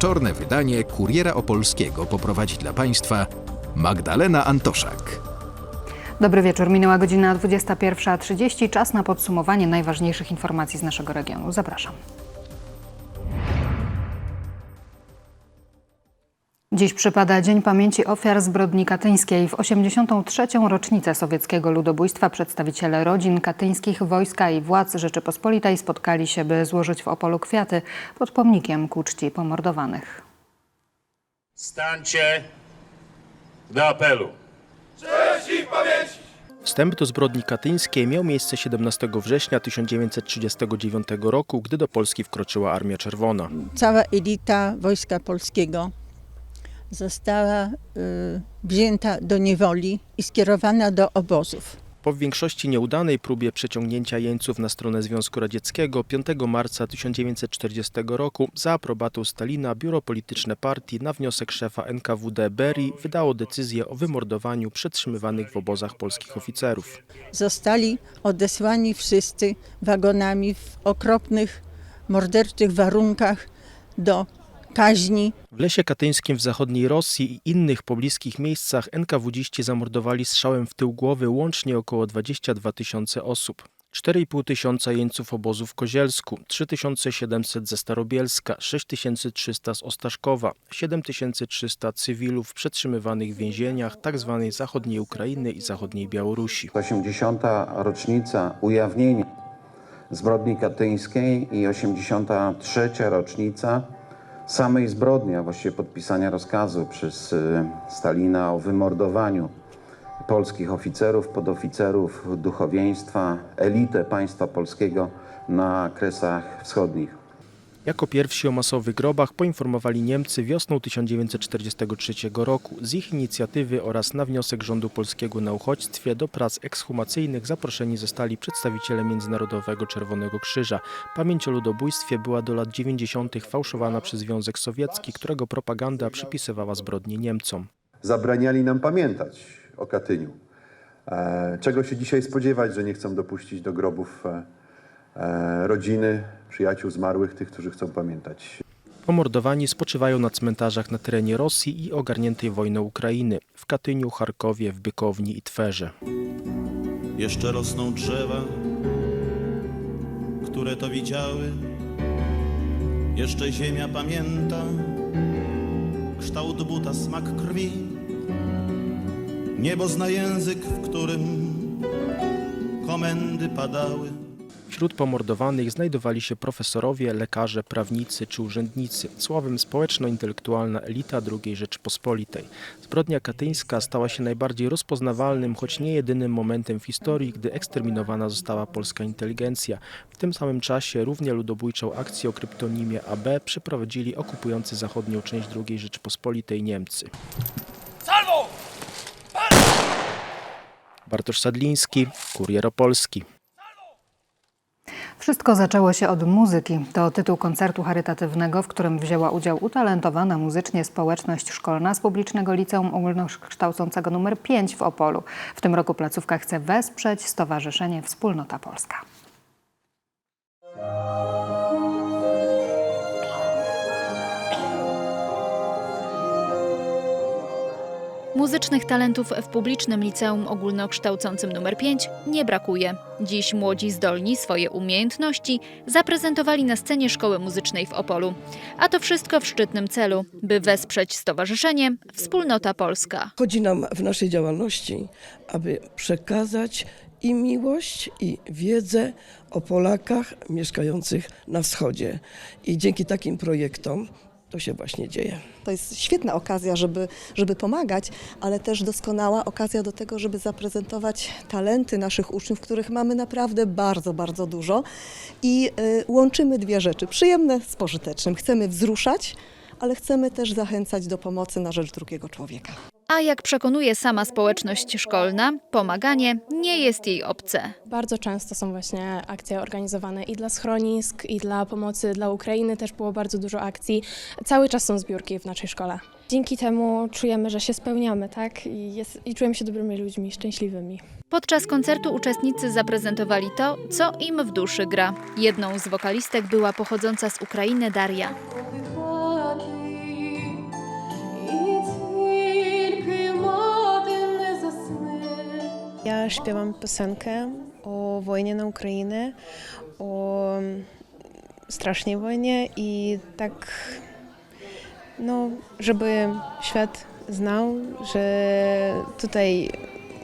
Wieczorne wydanie Kuriera Opolskiego poprowadzi dla Państwa Magdalena Antoszak. Dobry wieczór, minęła godzina 21.30. Czas na podsumowanie najważniejszych informacji z naszego regionu. Zapraszam. Dziś przypada Dzień Pamięci Ofiar Zbrodni Katyńskiej. W 83. rocznicę sowieckiego ludobójstwa przedstawiciele rodzin katyńskich, wojska i władz Rzeczypospolitej spotkali się, by złożyć w Opolu kwiaty pod pomnikiem ku czci pomordowanych. Stańcie do apelu. Wstęp do zbrodni katyńskiej miał miejsce 17 września 1939 roku, gdy do Polski wkroczyła Armia Czerwona. cała elita Wojska Polskiego została y, wzięta do niewoli i skierowana do obozów. Po większości nieudanej próbie przeciągnięcia jeńców na stronę Związku Radzieckiego 5 marca 1940 roku za aprobatą Stalina biuro polityczne partii na wniosek szefa NKWD Berii wydało decyzję o wymordowaniu przetrzymywanych w obozach polskich oficerów. Zostali odesłani wszyscy wagonami w okropnych, morderczych warunkach do kaźni. W lesie katyńskim w zachodniej Rosji i innych pobliskich miejscach NKWDziści zamordowali strzałem w tył głowy łącznie około 22 tysiące osób. 4,5 tysiąca jeńców obozu w Kozielsku, 3700 ze Starobielska, 6300 z Ostaszkowa, 7300 cywilów przetrzymywanych w więzieniach tzw. zachodniej Ukrainy i zachodniej Białorusi. 80. rocznica ujawnienia zbrodni katyńskiej i 83. rocznica samej zbrodni, a właściwie podpisania rozkazu przez y, Stalina o wymordowaniu polskich oficerów, podoficerów, duchowieństwa, elitę państwa polskiego na Kresach Wschodnich. Jako pierwsi o masowych grobach poinformowali Niemcy wiosną 1943 roku. Z ich inicjatywy oraz na wniosek rządu polskiego na uchodźstwie do prac ekshumacyjnych zaproszeni zostali przedstawiciele Międzynarodowego Czerwonego Krzyża. Pamięć o ludobójstwie była do lat 90. fałszowana przez Związek Sowiecki, którego propaganda przypisywała zbrodnie Niemcom. zabraniali nam pamiętać o Katyniu. E, Czego się dzisiaj spodziewać, że nie chcą dopuścić do grobów e, e, rodziny, przyjaciół zmarłych, tych, którzy chcą pamiętać. Pomordowani spoczywają na cmentarzach na terenie Rosji i ogarniętej wojną Ukrainy w Katyniu, Charkowie, w Bykowni i Twerze. Jeszcze rosną drzewa, które to widziały. Jeszcze ziemia pamięta kształt buta, smak krwi. Niebo zna język, w którym komendy padały. Wśród pomordowanych znajdowali się profesorowie, lekarze, prawnicy czy urzędnicy, słowem społeczno-intelektualna elita II Rzeczypospolitej. Zbrodnia katyńska stała się najbardziej rozpoznawalnym, choć nie jedynym momentem w historii, gdy eksterminowana została polska inteligencja. W tym samym czasie równie ludobójczą akcję o kryptonimie AB przeprowadzili okupujący zachodnią część II Rzeczypospolitej Niemcy. Bartosz Sadliński, Kurier Opolski. Wszystko zaczęło się od muzyki. To tytuł koncertu charytatywnego, w którym wzięła udział utalentowana muzycznie społeczność szkolna z publicznego liceum ogólnokształcącego nr 5 w Opolu. W tym roku placówka chce wesprzeć Stowarzyszenie Wspólnota Polska. Muzycznych talentów w publicznym liceum ogólnokształcącym nr 5 nie brakuje. Dziś młodzi zdolni swoje umiejętności zaprezentowali na scenie Szkoły Muzycznej w Opolu. A to wszystko w szczytnym celu, by wesprzeć stowarzyszenie Wspólnota Polska. Chodzi nam w naszej działalności, aby przekazać i miłość, i wiedzę o Polakach mieszkających na wschodzie. I dzięki takim projektom to się właśnie dzieje. To jest świetna okazja, żeby, żeby pomagać, ale też doskonała okazja do tego, żeby zaprezentować talenty naszych uczniów, których mamy naprawdę bardzo, bardzo dużo. I y, łączymy dwie rzeczy: przyjemne z pożytecznym. Chcemy wzruszać, ale chcemy też zachęcać do pomocy na rzecz drugiego człowieka. A jak przekonuje sama społeczność szkolna, pomaganie nie jest jej obce. Bardzo często są właśnie akcje organizowane i dla schronisk, i dla pomocy dla Ukrainy też było bardzo dużo akcji. Cały czas są zbiórki w naszej szkole. Dzięki temu czujemy, że się spełniamy, tak? I, jest, i czujemy się dobrymi ludźmi, szczęśliwymi. Podczas koncertu uczestnicy zaprezentowali to, co im w duszy gra. Jedną z wokalistek była pochodząca z Ukrainy Daria. Ja śpiewam piosenkę o wojnie na Ukrainie, o strasznej wojnie i tak, no, żeby świat znał, że tutaj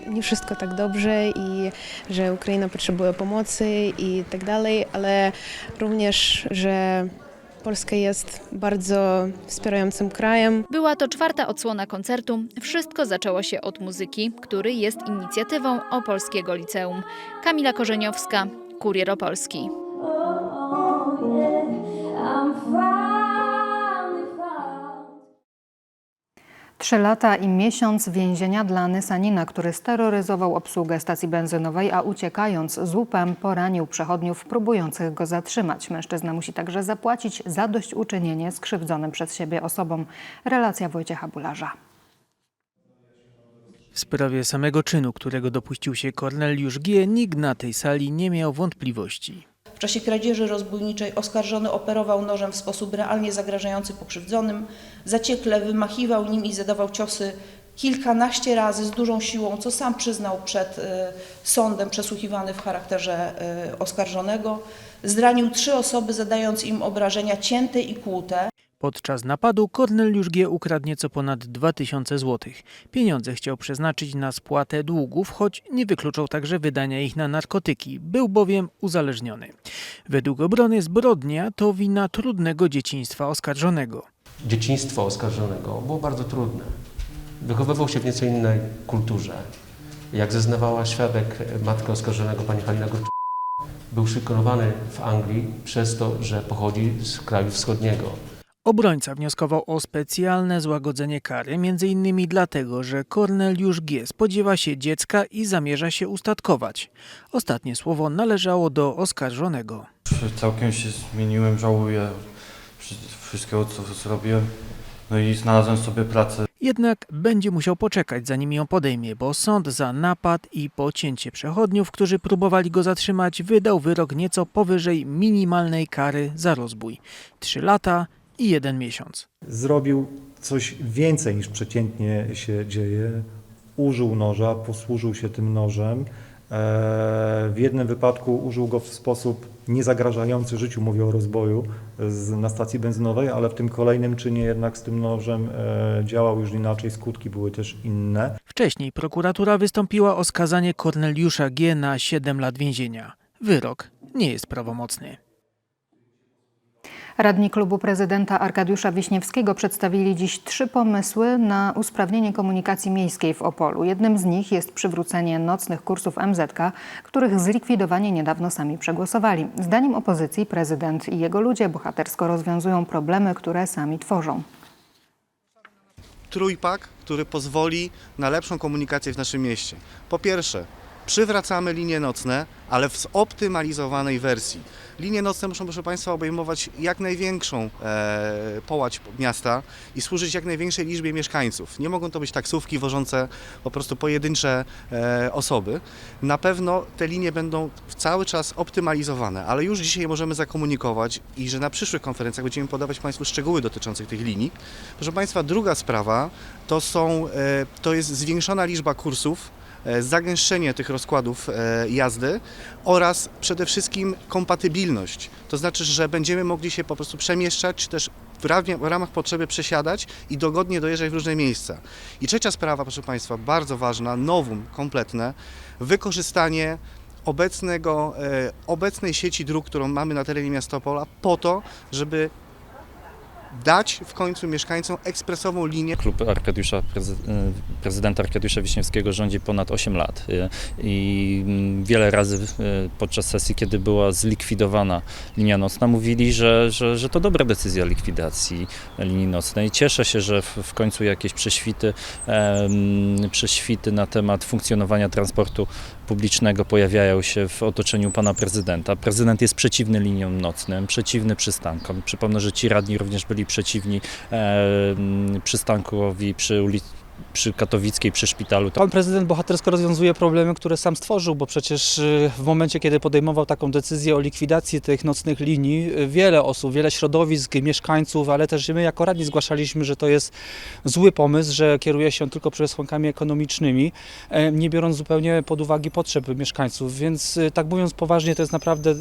nie wszystko tak dobrze i że Ukraina potrzebuje pomocy i tak dalej, ale również, że Polska jest bardzo wspierającym krajem. Była to czwarta odsłona koncertu. Wszystko zaczęło się od muzyki, który jest inicjatywą Opolskiego Liceum. Kamila Korzeniowska, Kurier Opolski. Trzy lata i miesiąc więzienia dla Nysanina, który steroryzował obsługę stacji benzynowej, a uciekając z łupem poranił przechodniów próbujących go zatrzymać. Mężczyzna musi także zapłacić zadośćuczynienie skrzywdzonym przez siebie osobom. Relacja Wojciecha Bularza. W sprawie samego czynu, którego dopuścił się Korneliusz G., nikt na tej sali nie miał wątpliwości. W czasie kradzieży rozbójniczej oskarżony operował nożem w sposób realnie zagrażający pokrzywdzonym, zaciekle wymachiwał nim i zadawał ciosy kilkanaście razy z dużą siłą, co sam przyznał przed e, sądem przesłuchiwany w charakterze e, oskarżonego. Zranił trzy osoby, zadając im obrażenia cięte i kłute. Podczas napadu Korneliusz G. ukradł nieco ponad 2000 zł. Pieniądze chciał przeznaczyć na spłatę długów, choć nie wykluczał także wydania ich na narkotyki. Był bowiem uzależniony. Według obrony zbrodnia to wina trudnego dzieciństwa oskarżonego. Dzieciństwo oskarżonego było bardzo trudne. Wychowywał się w nieco innej kulturze. Jak zeznawała świadek matka oskarżonego, pani Halina Górczyk, był szykanowany w Anglii przez to, że pochodzi z kraju wschodniego. Obrońca wnioskował o specjalne złagodzenie kary, m.in. dlatego, że Korneliusz G. spodziewa się dziecka i zamierza się ustatkować. Ostatnie słowo należało do oskarżonego. Całkiem się zmieniłem, żałuję wszystkiego, co zrobiłem. No i znalazłem sobie pracę. Jednak będzie musiał poczekać, zanim ją podejmie, bo sąd za napad i pocięcie przechodniów, którzy próbowali go zatrzymać, wydał wyrok nieco powyżej minimalnej kary za rozbój. Trzy lata i jeden miesiąc. Zrobił coś więcej niż przeciętnie się dzieje. Użył noża, posłużył się tym nożem. W jednym wypadku użył go w sposób niezagrażający życiu, mówię o rozboju z, na stacji benzynowej, ale w tym kolejnym czynie jednak z tym nożem e, działał już inaczej, skutki były też inne. Wcześniej prokuratura wystąpiła o skazanie Korneliusza G. na 7 lat więzienia. Wyrok nie jest prawomocny. Radni klubu prezydenta Arkadiusza Wiśniewskiego przedstawili dziś trzy pomysły na usprawnienie komunikacji miejskiej w Opolu. Jednym z nich jest przywrócenie nocnych kursów MZK, których zlikwidowanie niedawno sami przegłosowali. Zdaniem opozycji prezydent i jego ludzie bohatersko rozwiązują problemy, które sami tworzą. Trójpak, który pozwoli na lepszą komunikację w naszym mieście. Po pierwsze, przywracamy linie nocne, ale w zoptymalizowanej wersji. Linie nocne muszą, proszę Państwa, obejmować jak największą e, połać miasta i służyć jak największej liczbie mieszkańców. Nie mogą to być taksówki wożące po prostu pojedyncze e, osoby. Na pewno te linie będą cały czas optymalizowane, ale już dzisiaj możemy zakomunikować i że na przyszłych konferencjach będziemy podawać Państwu szczegóły dotyczących tych linii. Proszę Państwa, druga sprawa to, są, e, to jest zwiększona liczba kursów zagęszczenie tych rozkładów e, jazdy oraz przede wszystkim kompatybilność. To znaczy, że będziemy mogli się po prostu przemieszczać, czy też w ramach, potrzeby przesiadać i dogodnie dojeżdżać w różne miejsca. I trzecia sprawa, proszę Państwa, bardzo ważna, nowum kompletne, wykorzystanie obecnego, e, obecnej sieci dróg, którą mamy na terenie miasta Opola, po to, żeby dać w końcu mieszkańcom ekspresową linię. Klub Arkadiusza, prezydenta Arkadiusza Wiśniewskiego rządzi ponad 8 lat y, i wiele razy y, podczas sesji, kiedy była zlikwidowana linia nocna, mówili, że, że, że to dobra decyzja likwidacji linii nocnej. Cieszę się, że w, końcu jakieś prześwity, prześwity na temat funkcjonowania transportu publicznego pojawiają się w otoczeniu pana prezydenta. Prezydent jest przeciwny liniom nocnym, przeciwny przystankom. Przypomnę, że ci radni również byli przeciwni e, przystankowi przy ulicy przy Katowickiej, przy szpitalu. Pan prezydent bohatersko rozwiązuje problemy, które sam stworzył, bo przecież y, w momencie, kiedy podejmował taką decyzję o likwidacji tych nocnych linii, y, wiele osób, wiele środowisk, mieszkańców, ale też my jako radni zgłaszaliśmy, że to jest zły pomysł, że kieruje się tylko przesłankami ekonomicznymi, e, nie biorąc zupełnie pod uwagę potrzeb mieszkańców. Więc y, tak mówiąc poważnie, to jest naprawdę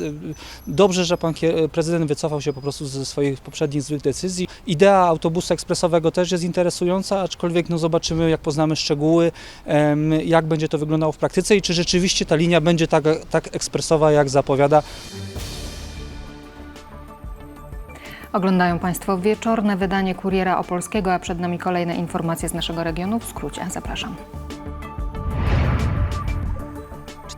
dobrze, że pan prezydent wycofał się po prostu ze swoich poprzednich złych decyzji. Idea autobusu ekspresowego też jest interesująca, aczkolwiek no zobaczymy, jak poznamy szczegóły, jak będzie to wyglądało w praktyce i czy rzeczywiście ta linia będzie tak, tak ekspresowa, jak zapowiada. Oglądają Państwo wieczorne wydanie Kuriera Opolskiego, a przed nami kolejne informacje z naszego regionu. W skrócie zapraszam.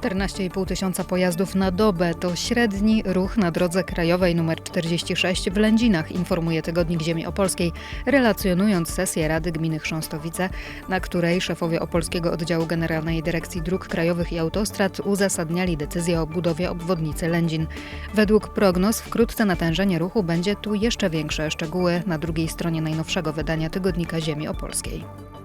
14,5 tysiąca pojazdów na dobę to średni ruch na drodze krajowej nr 46 w Lędzinach, informuje Tygodnik Ziemi Opolskiej, relacjonując sesję Rady Gminy Chrząstowice, na której szefowie Opolskiego Oddziału Generalnej Dyrekcji Dróg Krajowych i Autostrad uzasadniali decyzję o budowie obwodnicy Lędzin. Według prognoz wkrótce natężenie ruchu będzie tu jeszcze większe. Szczegóły na drugiej stronie najnowszego wydania Tygodnika Ziemi Opolskiej.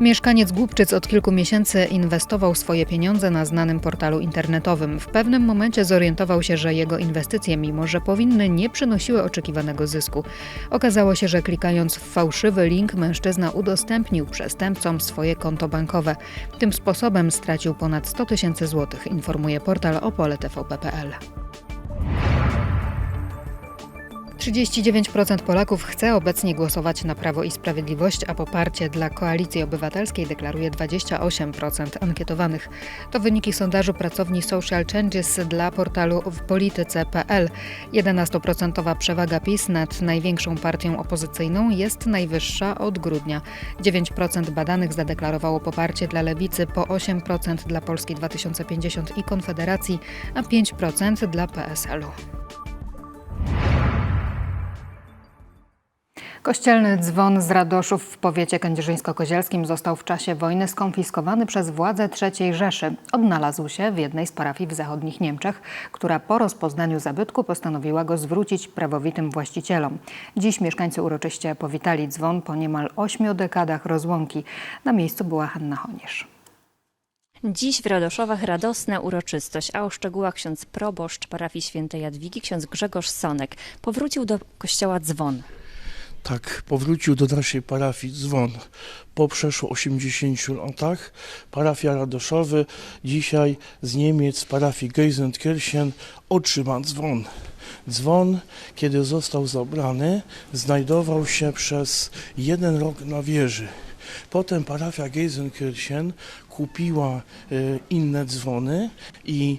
Mieszkaniec Głubczyc od kilku miesięcy inwestował swoje pieniądze na znanym portalu internetowym. W pewnym momencie zorientował się, że jego inwestycje, mimo że powinny, nie przynosiły oczekiwanego zysku. Okazało się, że klikając w fałszywy link, mężczyzna udostępnił przestępcom swoje konto bankowe. Tym sposobem stracił ponad 100 tysięcy złotych, informuje portal opole.tvp.pl. 39% Polaków chce obecnie głosować na Prawo i Sprawiedliwość, a poparcie dla Koalicji Obywatelskiej deklaruje 28% ankietowanych. To wyniki sondażu pracowni Social Changes dla portalu w polityce.pl. 11% przewaga PiS nad największą partią opozycyjną jest najwyższa od grudnia. 9% badanych zadeklarowało poparcie dla Lewicy, po 8% dla Polski 2050 i Konfederacji, a 5% dla PSL-u. Kościelny dzwon z Radoszów w powiecie kędzierzyńsko-kozielskim został w czasie wojny skonfiskowany przez władze III Rzeszy. Odnalazł się w jednej z parafii w zachodnich Niemczech, która po rozpoznaniu zabytku postanowiła go zwrócić prawowitym właścicielom. Dziś mieszkańcy uroczyście powitali dzwon po niemal ośmiu dekadach rozłąki. Na miejscu była Hanna Honisz. Dziś w Radoszowach radosna uroczystość, a o szczegółach ksiądz proboszcz parafii świętej Jadwigi, ksiądz Grzegorz Sonek, powrócił do kościoła dzwon. Tak, powrócił do naszej parafii dzwon. Po przeszło 80 latach parafia Radoszowy dzisiaj z Niemiec, parafii Geisenkirchen otrzyma dzwon. Dzwon, kiedy został zabrany, znajdował się przez jeden rok na wieży. Potem parafia Geisenkirchen kupiła e, inne dzwony i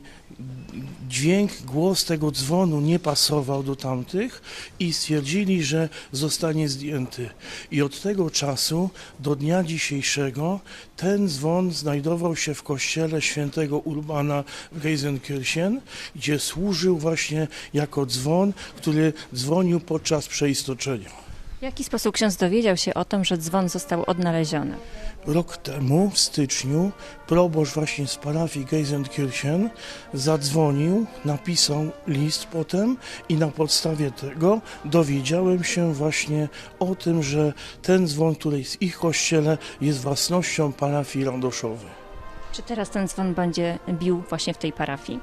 dźwięk, głos tego dzwonu nie pasował do tamtych i stwierdzili, że zostanie zdjęty. I od tego czasu do dnia dzisiejszego ten dzwon znajdował się w kościele świętego Urbana w Geisenkirchen, gdzie służył właśnie jako dzwon, który dzwonił podczas przeistoczenia. W jaki sposób ksiądz dowiedział się o tym, że dzwon został odnaleziony? Rok temu, w styczniu, proboszcz właśnie z parafii Geisenkirchen zadzwonił, napisał list potem i na podstawie tego dowiedziałem się właśnie o tym, że ten dzwon, który jest w ich kościele, jest własnością parafii Radoszowej. Czy teraz ten dzwon będzie bił właśnie w tej parafii?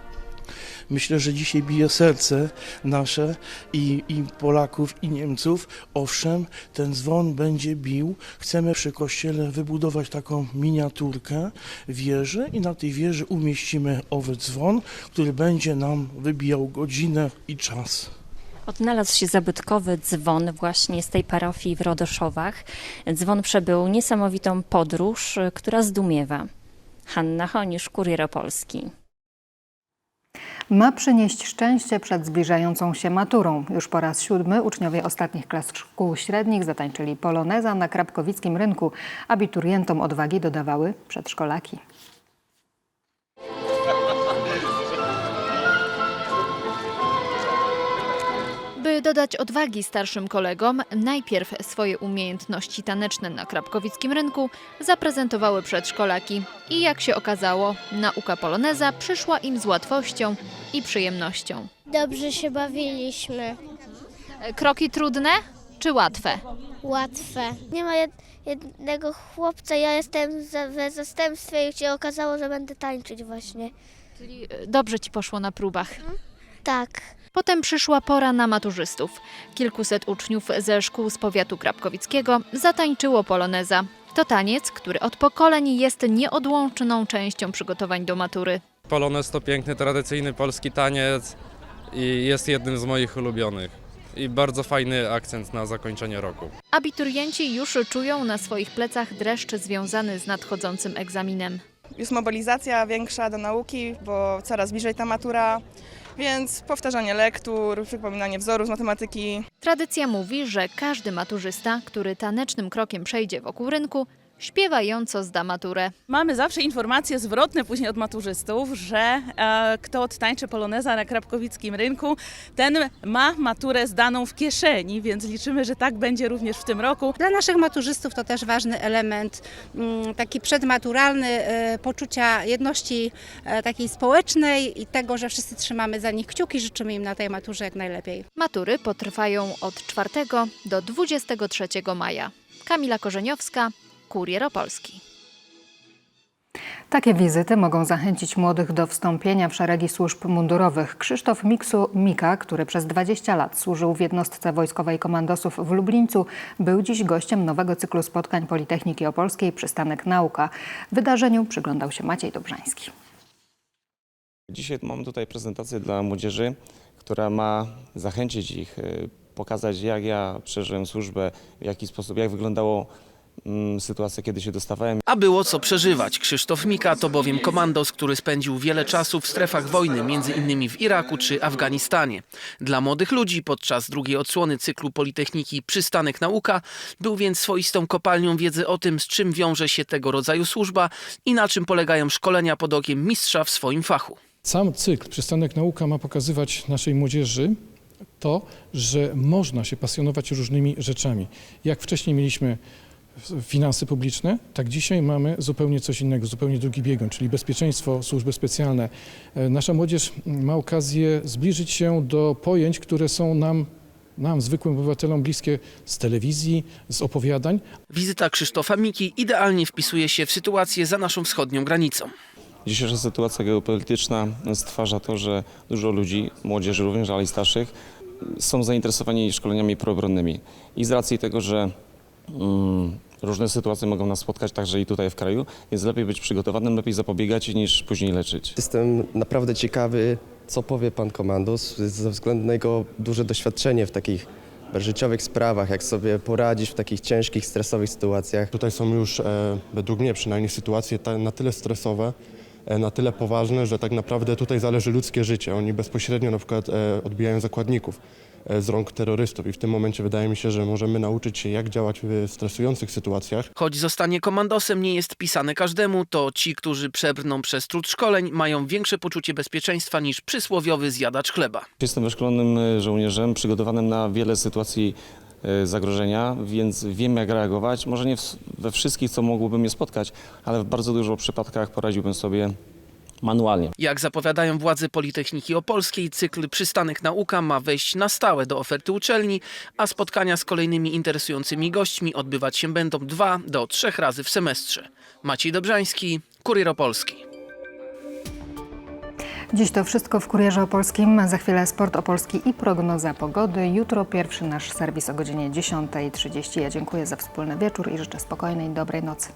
Myślę, że dzisiaj bije serce nasze i, i Polaków, i Niemców. Owszem, ten dzwon będzie bił. Chcemy przy kościele wybudować taką miniaturkę wieży i na tej wieży umieścimy owy dzwon, który będzie nam wybijał godzinę i czas. Odnalazł się zabytkowy dzwon właśnie z tej parafii w Rodoszowach. Dzwon przebył niesamowitą podróż, która zdumiewa. Hanna Honisz, Kurier Opolski. Ma przynieść szczęście przed zbliżającą się maturą. Już po raz siódmy uczniowie ostatnich klas szkół średnich zatańczyli poloneza na Krapkowickim Rynku. Abiturientom odwagi dodawały przedszkolaki. By dodać odwagi starszym kolegom, najpierw swoje umiejętności taneczne na Krapkowickim Rynku zaprezentowały przedszkolaki. I jak się okazało, nauka poloneza przyszła im z łatwością i przyjemnością. Dobrze się bawiliśmy. Kroki trudne czy łatwe? Łatwe. Nie ma jed- jednego chłopca, ja jestem za- we zastępstwie i się okazało, że będę tańczyć właśnie. Czyli e, dobrze ci poszło na próbach. Tak. Potem przyszła pora na maturzystów. Kilkuset uczniów ze szkół z powiatu krapkowickiego zatańczyło poloneza. To taniec, który od pokoleń jest nieodłączną częścią przygotowań do matury. Polonez to piękny, tradycyjny polski taniec i jest jednym z moich ulubionych. I bardzo fajny akcent na zakończenie roku. Abiturienci już czują na swoich plecach dreszcz związany z nadchodzącym egzaminem. Jest mobilizacja większa do nauki, bo coraz bliżej ta matura, więc powtarzanie lektur, przypominanie wzorów z matematyki. Tradycja mówi, że każdy maturzysta, który tanecznym krokiem przejdzie wokół rynku, śpiewająco zda maturę. Mamy zawsze informacje zwrotne później od maturzystów, że e, kto odtańczy poloneza na krapkowickim rynku, ten ma maturę zdaną w kieszeni, więc liczymy, że tak będzie również w tym roku. Dla naszych maturzystów to też ważny element mm, taki przedmaturalny, e, poczucia jedności e, takiej społecznej i tego, że wszyscy trzymamy za nich kciuki, życzymy im na tej maturze jak najlepiej. Matury potrwają od 4 do 23 maja. Kamila Korzeniowska, Kurier Opolski. Takie wizyty mogą zachęcić młodych do wstąpienia w szeregi służb mundurowych. Krzysztof Miksu Mika, który przez 20 lat służył w jednostce wojskowej komandosów w Lublińcu, był dziś gościem nowego cyklu spotkań Politechniki Opolskiej Przystanek Nauka. Wydarzeniu przyglądał się Maciej Dobrzański. Dzisiaj mam tutaj prezentację dla młodzieży, która ma zachęcić ich, y, pokazać jak ja przeżyłem służbę, w jaki sposób, jak wyglądało mm, sytuacja, kiedy się dostawałem. A było co przeżywać. Krzysztof Mika to bowiem komandos, który spędził wiele czasu w strefach wojny, między innymi w Iraku czy Afganistanie. Dla młodych ludzi podczas drugiej odsłony cyklu Politechniki Przystanek Nauka był więc swoistą kopalnią wiedzy o tym, z czym wiąże się tego rodzaju służba i na czym polegają szkolenia pod okiem mistrza w swoim fachu. Sam cykl Przystanek Nauka ma pokazywać naszej młodzieży to, że można się pasjonować różnymi rzeczami. Jak wcześniej mieliśmy finanse publiczne, tak dzisiaj mamy zupełnie coś innego, zupełnie drugi biegun, czyli bezpieczeństwo, służby specjalne. E, Nasza młodzież ma okazję zbliżyć się do pojęć, które są nam nam, zwykłym obywatelom, bliskie z telewizji, z opowiadań, Wizyta Krzysztofa Miki idealnie wpisuje się w sytuację za naszą wschodnią granicą. Dzisiejsza sytuacja geopolityczna stwarza to, że dużo ludzi, młodzieży również, ale i starszych, są zainteresowani szkoleniami proobronnymi. I z racji tego, że mm, różne sytuacje mogą nas spotkać także i tutaj w kraju, więc lepiej być przygotowanym, lepiej zapobiegać niż później leczyć. Jestem naprawdę ciekawy, co powie pan komandos ze względu na jego duże doświadczenie w takich życiowych sprawach, jak sobie poradzić w takich ciężkich, stresowych sytuacjach. Tutaj są już, e, według mnie przynajmniej, sytuacje ta, na tyle stresowe, e, na tyle poważne, że tak naprawdę tutaj zależy ludzkie życie. Oni bezpośrednio na przykład e, odbijają zakładników z rąk terrorystów i w tym momencie wydaje mi się, że możemy nauczyć się, jak działać w stresujących sytuacjach. Choć zostanie komandosem nie jest pisane każdemu, to ci, którzy przebrną przez trud szkoleń, mają większe poczucie bezpieczeństwa niż przysłowiowy zjadacz chleba. Jestem wyszkolonym e, żołnierzem, przygotowanym na wiele sytuacji e, zagrożenia, więc wiem jak reagować. Może nie we wszystkich, co mogłoby mnie spotkać, ale w bardzo dużo przypadkach poradziłbym sobie manualnie. Jak zapowiadają władze Politechniki Opolskiej, cykl Przystanek Nauka ma wejść na stałe do oferty uczelni, a spotkania z kolejnymi interesującymi gośćmi odbywać się będą dwa do trzech razy w semestrze. Maciej Dobrzański, Kurier Opolski. Dziś to wszystko w Kurierze Opolskim. Za chwilę Sport Opolski i prognoza pogody. Jutro pierwszy nasz serwis o godzinie 10.30. Ja dziękuję za wspólny wieczór i życzę spokojnej, dobrej nocy.